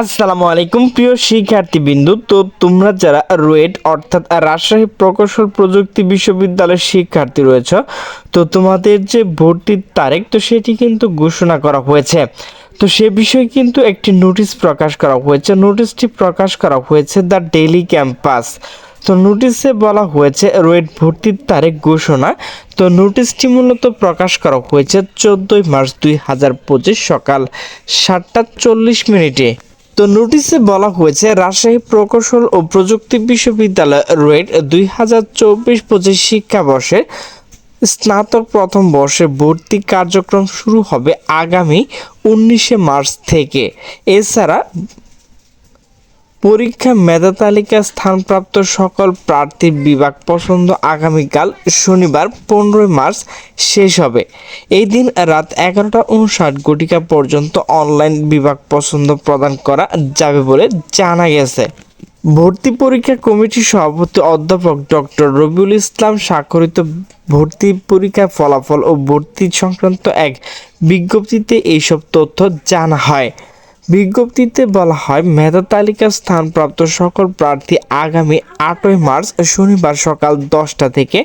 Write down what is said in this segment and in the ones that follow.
আসসালামু আলাইকুম, প্রিয় শিক্ষার্থীবৃন্দু। তো তোমরা যারা রুয়েট অর্থাৎ রাজশাহী প্রকৌশল প্রযুক্তি বিশ্ববিদ্যালয়ের শিক্ষার্থী রয়েছ, তো তোমাদের যে ভর্তির তারিখ, তো সেটি কিন্তু ঘোষণা করা হয়েছে। তো সে বিষয়ে কিন্তু একটি নোটিশ প্রকাশ করা হয়েছে। নোটিশটি প্রকাশ করা হয়েছে দ্য ডেইলি ক্যাম্পাস। তো নোটিশে বলা হয়েছে রুয়েট ভর্তির তারিখ ঘোষণা। তো নোটিশটি মূলত প্রকাশ করা হয়েছে চোদ্দোই মার্চ দুই হাজার পঁচিশ সকাল সাতটা চল্লিশ মিনিটে। তো নোটিশে বলা হয়েছে, রাজশাহী প্রকৌশল ও প্রযুক্তি বিশ্ববিদ্যালয় রেড দুই হাজার চব্বিশ পঁচিশ শিক্ষাবর্ষে স্নাতক প্রথম বর্ষে ভর্তি কার্যক্রম শুরু হবে আগামী উনিশে মার্চ থেকে। এছাড়া পরীক্ষা মেধা তালিকায় স্থানপ্রাপ্ত সকল প্রার্থীর বিভাগ পছন্দ আগামীকাল শনিবার পনেরোই মার্চ শেষ হবে। এই দিন রাত এগারোটা উনষাট ঘটিকা পর্যন্ত অনলাইন বিভাগ পছন্দ প্রদান করা যাবে বলে জানা গেছে। ভর্তি পরীক্ষা কমিটির সভাপতি অধ্যাপক ডক্টর রবিউল ইসলাম স্বাক্ষরিত ভর্তি পরীক্ষার ফলাফল ও ভর্তি সংক্রান্ত এক বিজ্ঞপ্তিতে এইসব তথ্য জানা হয়। বিজ্ঞপ্তিতে বলা হয়, মেধা তালিকার স্থানপ্রাপ্ত সকল প্রার্থী আগামী আটই মার্চ শনিবার সকাল দশটা থেকে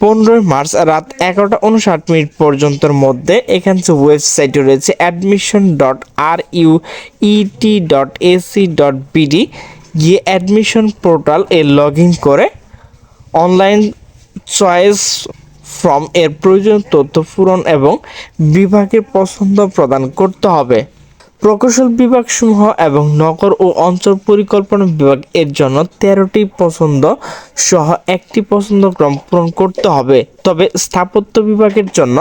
পনেরোই মার্চ রাত এগারোটা উনষাট মিনিট পর্যন্তর মধ্যে এখানে যে ওয়েবসাইটে রয়েছে admission dot R U ET dot AC dot BD গিয়ে অ্যাডমিশন পোর্টাল এ লগ ইন করে অনলাইন চয়েস ফর্ম এর প্রয়োজন তথ্য পূরণ এবং বিভাগের পছন্দ প্রদান করতে হবে। প্রকৌশল বিভাগ সমূহ এবং নগর ও অঞ্চল পরিকল্পনা বিভাগ এর জন্য তেরোটি পছন্দ সহ একটি পছন্দক্রম পূরণ করতে হবে। তবে স্থাপত্য বিভাগের জন্য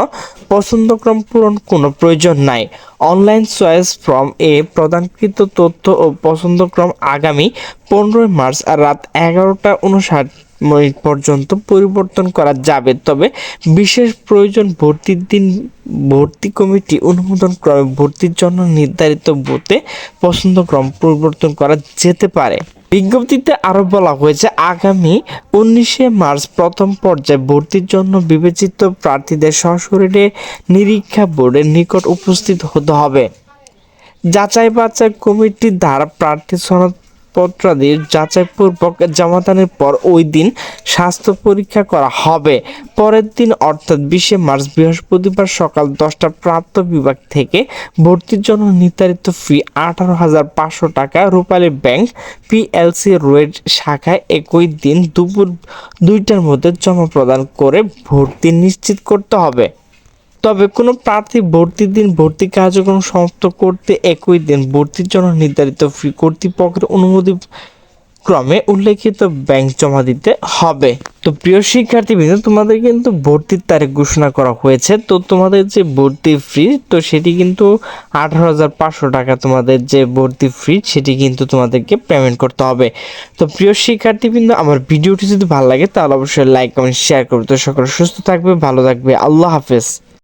পছন্দক্রম পূরণ কোনো প্রয়োজন নাই। অনলাইন চয়েস ফর্ম এ প্রদানকৃত তথ্য ও পছন্দক্রম আগামী পনেরোই মার্চ আর রাত এগারোটা উনষাট পর্যন্ত পরিবর্তন করা যাবে। তবে বিশেষ প্রয়োজন ভর্তির দিন, ভর্তি কমিটি অনুমোদন ক্রমে ভর্তির জন্য নির্ধারিত বুথে পছন্দক্রম পরিবর্তন করা যেতে পারে। বিজ্ঞপ্তিতে আরও বলা হয়েছে, আগামী উনিশে মার্চ প্রথম পর্যায়ে ভর্তির জন্য বিবেচিত প্রার্থীদের সশরীরে নিরীক্ষা বোর্ডের নিকট উপস্থিত হতে হবে। যাচাই বাছাই কমিটির দ্বারা প্রার্থী সনদপত্রাদির যাচাইপূর্বক জমাদানের পর ওই দিন স্বাস্থ্য পরীক্ষা করা হবে। পরের দিন, অর্থাৎ বিশে মার্চ বৃহস্পতিবার সকাল দশটা প্রাপ্ত বিভাগ থেকে ভর্তির জন্য নির্ধারিত ফি আঠারো হাজার পাঁচশো টাকা রূপালী ব্যাংক পিএলসি রোয়েড শাখায় একই দিন দুপুর দুইটার মধ্যে জমা প্রদান করে ভর্তি নিশ্চিত করতে হবে। তবে কোনো প্রার্থী ভর্তির দিন ভর্তি কার্যক্রম সমাপ্ত করতে একই দিন ভর্তির জন্য নির্ধারিত ফি কর্তৃপক্ষের অনুমতি ক্রমে উল্লেখিত ব্যাংক জমা দিতে হবে। তো প্রিয় শিক্ষার্থীবৃন্দ তোমাদের কিন্তু ভর্তির তারিখ ঘোষণা করা হয়েছে। তো তোমাদের যে ভর্তি ফি, তো সেটি কিন্তু আঠারো হাজার পাঁচশো টাকা তোমাদের যে ভর্তি ফি, সেটি কিন্তু তোমাদেরকে পেমেন্ট করতে হবে। তো প্রিয় শিক্ষার্থীবৃন্দ আমার ভিডিওটি যদি ভালো লাগে, তাহলে অবশ্যই লাইক কমেন্ট শেয়ার করবে। তো সকলে সুস্থ থাকবে, ভালো থাকবে। আল্লাহ হাফেজ।